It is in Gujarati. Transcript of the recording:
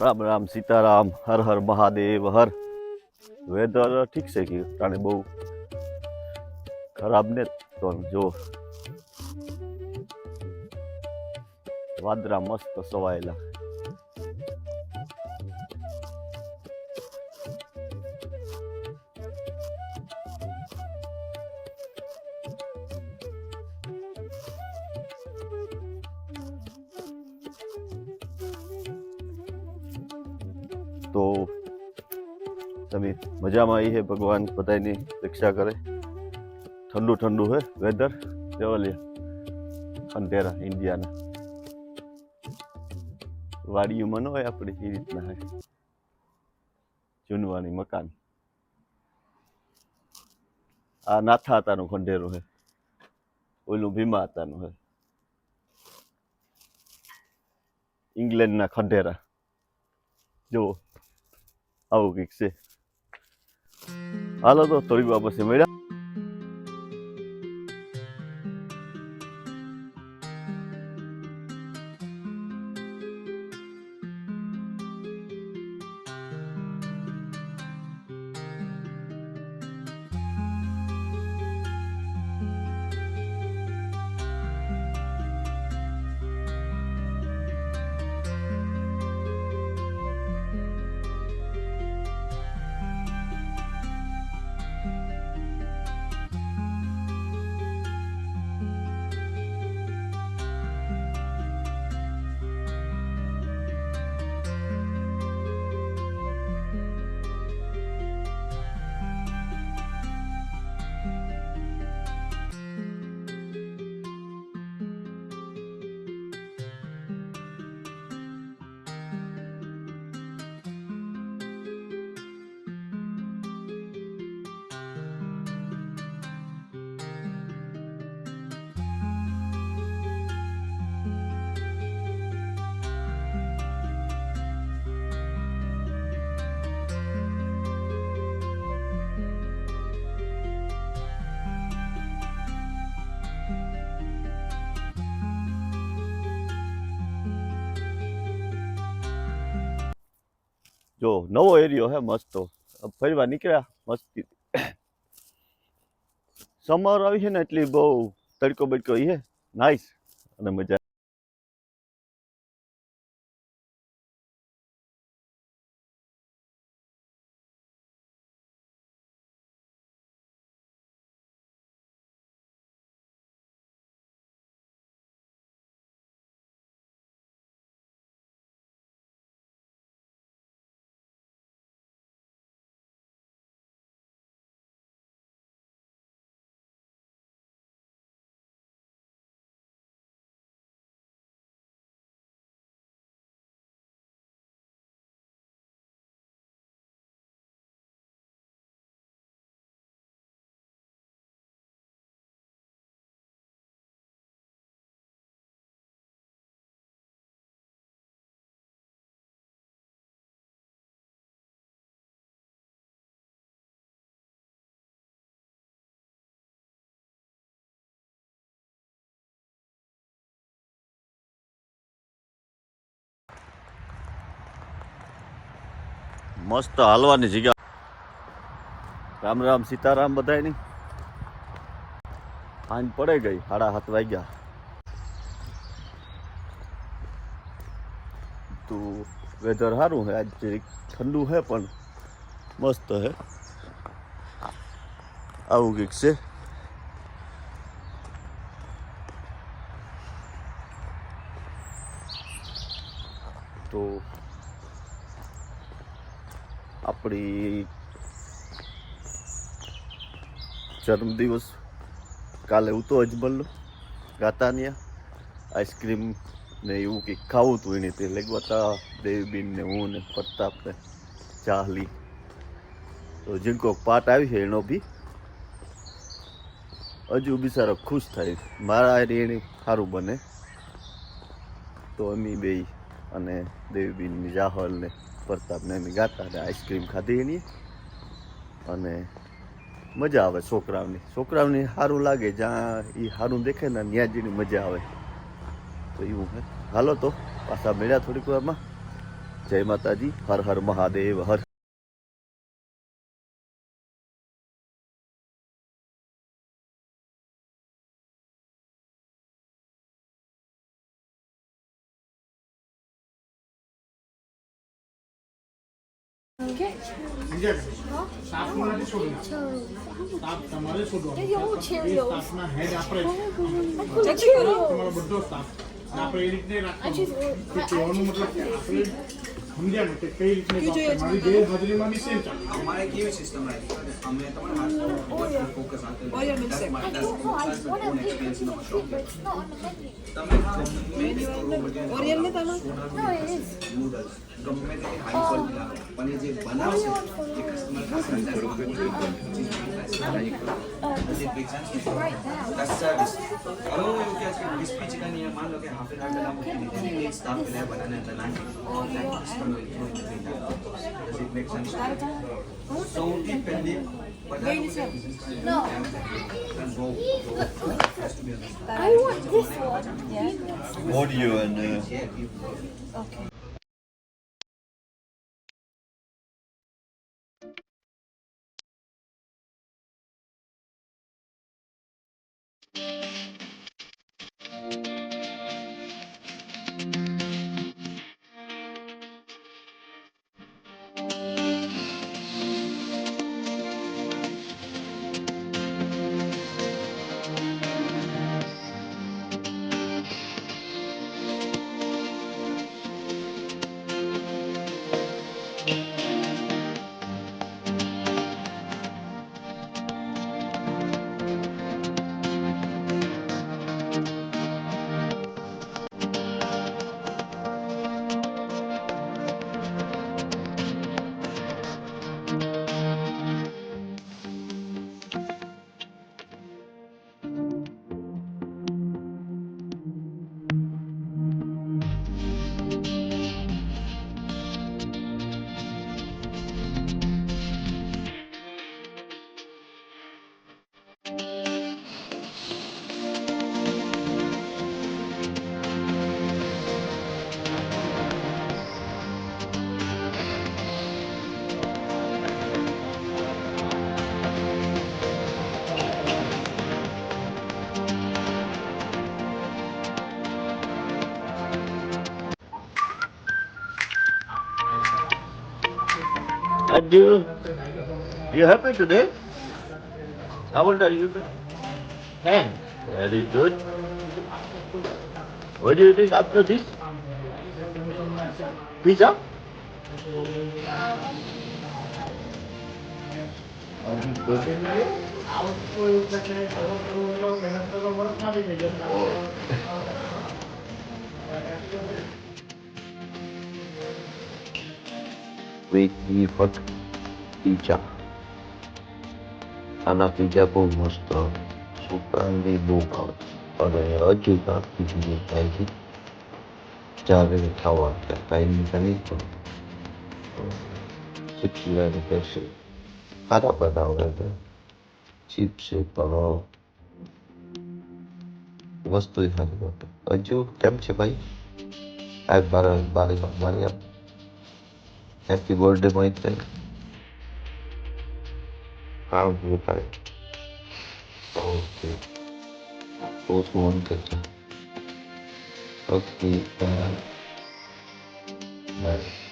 રામ રામ સીતારામ, હર હર મહાદેવ, હર. વેધર ઠીક છે કે તાણે બહુ ખરાબ ને તો જો. વાદરા મસ્ત સવાયેલા. તો તમે મજામાં આવી હે ભગવાન બધાની રક્ષા કરે. ઠંડુ ઠંડુ હે વેધર કેવલ ખંડેરા ઇન્ડિયાના. વાડીઓમાં ન હોય આપણે, એ રીતના હે. જૂનવાની મકાન. આ નાથા હતાનું ખંડેરો હે. ઓલું ભીમા હતાનું હે. ઇંગ્લેન્ડના ખંડેરા. જુઓ. આવું કંઈક છે. હાલો તો થોડીક વાર પછી મળ્યા. જો નવો એરિયો હે મસ્ત ફરવા નીકળ્યા, મસ્તી. સમર આવી છે ને એટલી બહુ તડકો બડકો એ નાઈસ અને મજા મસ્ત હાલવાની જગ્યા. રામ રામ સીતારામ બધાયની. સાંજ પડે ગઈ, સાડા સાત વાગ્યા. તો વેધર સારું છે, આજ ઠંડુ છે પણ મસ્ત છે. આવું કંઈક છે. તો આપણી જન્મદિવસ કાલે હું તો અજમલ ગાતાનિયા. આઈસ્ક્રીમ ને એવું કંઈક ખાવું હતું એની તે લેગવાતા, દેવીબીન ને હું ને પ્રતાપ ચાહલી. તો જીનકો પાટ આવી છે એનો બી, હજુ બિચારો ખુશ થાય. મારા એને સારું બને. તો અમી બે અને દેવીબીન જાહલ ને પ્રતાપને એમ ગાતા અને આઈસ્ક્રીમ ખાધી એની. અને મજા આવે છોકરાઓની. છોકરાઓની સારું લાગે, જ્યાં એ સારું દેખે ને ત્યાં જઈને મજા આવે. તો એવું હાલો તો, પાછા મળ્યા થોડીક વારમાં. જય માતાજી. હર હર મહાદેવ, હર તાપ અને આપણે એ રીતને I just, રાખવાનું કે I, I કહેવાનું just મતલબ કે આપણે સમજ્યા કે કઈ it મારી બે હાજરીમાં બી સેમ ચાલે. અમારે કેવી સિસ્ટમ રાખી અમે તમારા હાથ ફોકસ આપે નો on the menu. તમે ગમે તે કરો ને તમે? નૂડલ્સ ગમે તે હાઈ ક્વોલિટી લાવો પણ જે બનાવશે એ customer Uh, right now. That's service. હવે હું એવું કહે છે કે Does it make sense? So dependent, No. and go, go, has to be. I want this one. audio and uh, Yeah, people. Adieu. You happy today? How old are you? Ten. Very good. What do you think after this? Pizza? For pizza. આના પીઝા બહુ મસ્ત છોકરાને બહુ ભાવે અને હજુ કાંઈ બીજું થાય છે. ચાલે ખાવા પણ ચિપ્સ લઈને કહેશે સારા બનાવે છે. ચિપ્સ પણ વસ્તુ હજુ કેમ છે ભાઈ? આ બાર બાર મારી Happy birthday, my friend. How do you try? Okay. Both want it. Okay, uh, nice.